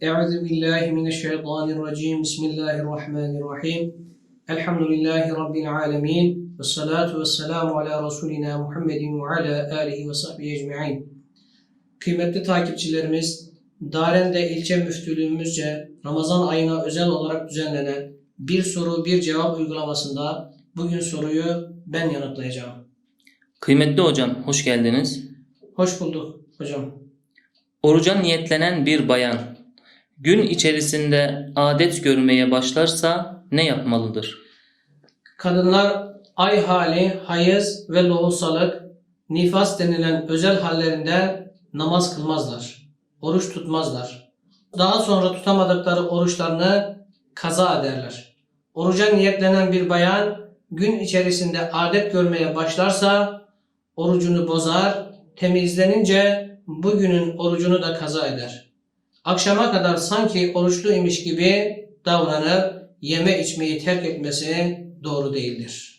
Euzu billahi mineşşeytanirracim. Bismillahirrahmanirrahim. Elhamdülillahi rabbil alamin. Ve salatu vesselamu ala Resulina Muhammedin ve ala alihi ve sahbihi ecmaîn. Kıymetli takipçilerimiz, Darende ilçe müftülüğümüzce Ramazan ayına özel olarak düzenlenen bir soru bir cevap uygulamasında bugün soruyu ben yanıtlayacağım. Kıymetli hocam hoş geldiniz. Hoş bulduk hocam. Oruca niyetlenen bir bayan gün içerisinde adet görmeye başlarsa ne yapmalıdır? Kadınlar ay hali, hayız ve lohusalık, nifas denilen özel hallerinde namaz kılmazlar. Oruç tutmazlar. Daha sonra tutamadıkları oruçlarını kaza ederler. Oruca niyetlenen bir bayan gün içerisinde adet görmeye başlarsa orucunu bozar, temizlenince bugünün orucunu da kaza eder. Akşama kadar sanki oruçlu imiş gibi davranıp yeme içmeyi terk etmesi doğru değildir.